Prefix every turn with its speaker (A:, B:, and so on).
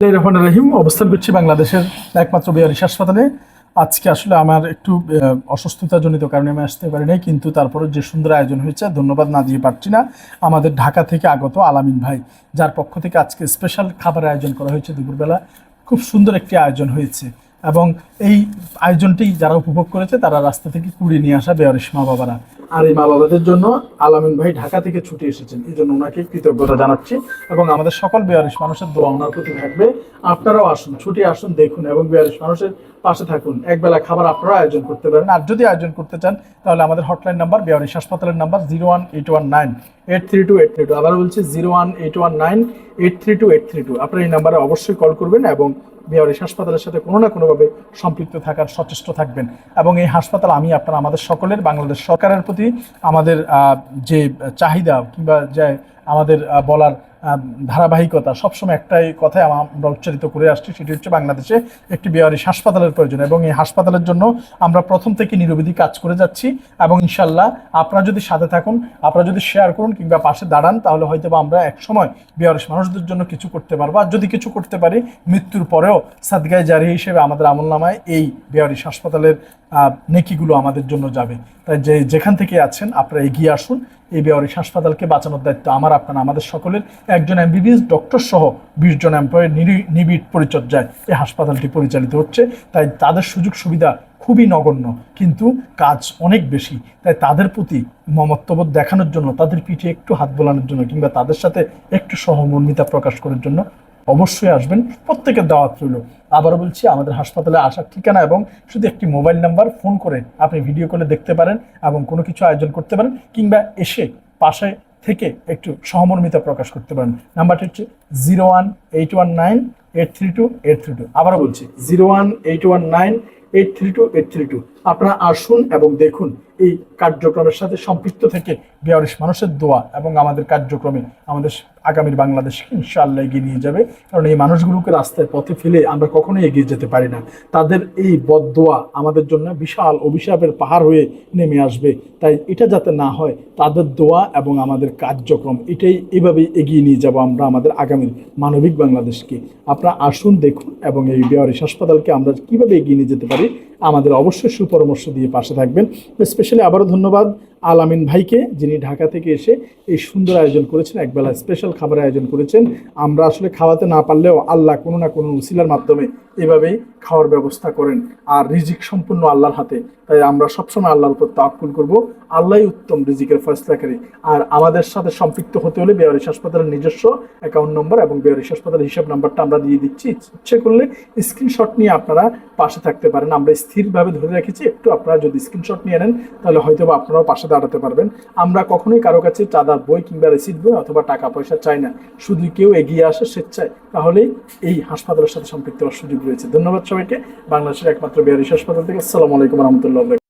A: রহমান রহিম। অবস্থান করছি বাংলাদেশের একমাত্র বিহারিস হাসপাতালে। আজকে আসলে আমার একটু অসুস্থতাজনিত কারণে আমি আসতে পারি নাই, কিন্তু তারপরে যে সুন্দর আয়োজন হয়েছে, ধন্যবাদ না দিয়ে পারছি না, আমাদের ঢাকা থেকে আগত আলামিন ভাই, যার পক্ষ থেকে আজকে স্পেশাল খাবার আয়োজন করা হয়েছে দুপুরবেলা। খুব সুন্দর একটি আয়োজন হয়েছে। এবং এই আয়োজনটি যারা উপভোগ করেছে তারা রাস্তা থেকে কুড়িয়ে নিয়ে আসা বেয়ারিশ মা বাবারা। আর এই মা বাবাদের জন্য আলামিন ভাই ঢাকা থেকে ছুটে এসেছেন। এই জন্য ওনাকে কৃতজ্ঞতা জানাচ্ছি এবং আমাদের সকল বেয়ারিশ মানুষের দোয়া ওনার প্রতি থাকবে। আপনারাও আসুন ছুটি আসুন দেখুন এবং বেয়ারিশ মানুষের পাশে থাকুন। একবেলা খাবার আপনারা আয়োজন করতে পারেন। আর যদি আয়োজন করতে চান তাহলে আমাদের হটলাইন নাম্বার বেয়ারিশ হাসপাতালের number zero one eight one nine. Eight three two eight three two আবার বলছি zero one eight one nine eight three two eight three two আপনারা এই নাম্বারে অবশ্যই কল করবেন এবং বিহারিস হাসপাতালের সাথে কোনো না কোনোভাবে সম্পৃক্ত থাকার সচেষ্ট থাকবেন। এবং এই হাসপাতাল আমি, আপনারা আমাদের সকলের, বাংলাদেশ সরকারের প্রতি আমাদের যে চাহিদা কিংবা যে আমাদের বলার ধারাবাহিকতা, সবসময় একটাই কথাই আমরা উচ্চারিত করে আসছি, সেটি হচ্ছে বাংলাদেশে একটি বিহারিস হাসপাতালের প্রয়োজন এবং এই হাসপাতালের জন্য আমরা প্রথম থেকে নিরবধি কাজ করে যাচ্ছি এবং ইনশাল্লাহ আপনারা যদি সাথে থাকুন, আপনারা যদি শেয়ার করুন কিংবা পাশে দাঁড়ান, তাহলে হয়তো আমরা এক সময় বিহারিস মানুষদের জন্য কিছু করতে পারব। আর যদি কিছু করতে পারি, মৃত্যুর পরেও সাদগায় জারি হিসেবে আমাদের আমল নামায় এই বিহারিস হাসপাতালের নেকিগুলো আমাদের জন্য যাবে। তাই যে যেখান থেকে আছেন, আপনারা এগিয়ে আসুন। এই বেওয়ারিশ হাসপাতালকে বাঁচানোর দায়িত্ব আমার, আপনার, আমাদের সকলের। একজন এমবিবিএস ডক্টর সহ বিশ জন এমপ্লয়ের নিবিড় পরিচর্যায় এই হাসপাতালটি পরিচালিত হচ্ছে। তাই তাদের সুযোগ সুবিধা খুবই নগণ্য, কিন্তু কাজ অনেক বেশি। তাই তাদের প্রতি মমত্ববোধ দেখানোর জন্য, তাদের পিঠে একটু হাত বোলানোর জন্য, কিংবা তাদের সাথে একটু সহমর্মিতা প্রকাশ করার জন্য অবশ্যই আসবেন, প্রত্যেকের দাওয়াত রইল। আবারও বলছি, আমাদের হাসপাতালে আসার ঠিকানা এবং শুধু একটি মোবাইল নাম্বার, ফোন করে আপনি ভিডিও কলে দেখতে পারেন এবং কোনো কিছু আয়োজন করতে পারেন, কিংবা এসে পাশে থেকে একটু সহমর্মিতা প্রকাশ করতে পারেন। নাম্বারটি হচ্ছে zero one eight one nine eight three two eight three two. আবারও বলছি, zero one eight one nine eight three two eight three two. আপনারা আসুন এবং দেখুন এই কার্যক্রমের সাথে সম্পৃক্ত থেকে বিয়ারিশ মানুষের দোয়া এবং আমাদের কার্যক্রমে আমাদের আগামীর বাংলাদেশকে ইনশাআল্লাহ এগিয়ে নিয়ে যাবে। কারণ এই মানুষগুলোকে রাস্তায় পথে ফেলে আমরা কখনোই এগিয়ে যেতে পারি না। তাদের এই বদদোয়া আমাদের জন্য বিশাল অভিশাপের পাহাড় হয়ে নেমে আসবে। তাই এটা যাতে না হয়, তাদের দোয়া এবং আমাদের কার্যক্রম এটাই এভাবেই এগিয়ে নিয়ে যাব আমরা আমাদের আগামীর মানবিক বাংলাদেশকে। আপনারা আসুন, দেখুন এবং এই বিহারিস হাসপাতালকে আমরা কীভাবে এগিয়ে নিয়ে যেতে পারি, আমাদের অবশ্যই সুপরামর্শ দিয়ে পাশে থাকবেন। স্পেশালি আবারও ধন্যবাদ আলামিন ভাইকে, যিনি ঢাকা থেকে এসে এই সুন্দর আয়োজন করেছেন। একবেলা স্পেশাল খাবার আয়োজন করেছেন। আমরা আসলে খাওয়াতে না পারলেও আল্লাহ কোনো না কোনো উসিলার মাধ্যমে এভাবেই খাওয়ার ব্যবস্থা করেন। আর রিজিক সম্পূর্ণ আল্লাহর হাতে। তাই আমরা সবসময় আল্লাহর উপর তাক্কুল করব। আল্লাহই উত্তম রিজিকের ফয়সলাকারী আর আমাদের সাথে সম্পৃক্ত হতে হলে বেয়ারিশ হাসপাতালের নিজস্ব অ্যাকাউন্ট নম্বর এবং বেয়ারিশ হাসপাতালের হিসাব নাম্বারটা আমরা দিয়ে দিচ্ছি। ইচ্ছে করলে স্ক্রিনশট নিয়ে আপনারা পাশে থাকতে পারেন। আমরা স্থিরভাবে ধরে রেখেছি, একটু আপনারা যদি স্ক্রিনশট নিয়ে নেন, তাহলে হয়তো বা আপনারাও পাশে দাঁড়াতে পারবেন। আমরা কখনোই কারও কাছে চাঁদার বই কিংবা রেসিট বই অথবা টাকা পয়সা চাই না। শুধু কেউ এগিয়ে আসে স্বেচ্ছায়। তাহলেই এই হাসপাতালের সাথে সম্পৃক্ত হওয়ার সুযোগ রয়েছে। ধন্যবাদ সবাইকে। বাংলাদেশের একমাত্র বিহারি হাসপাতাল থেকে আসসালামু আলাইকুম রহমতুল্লাহ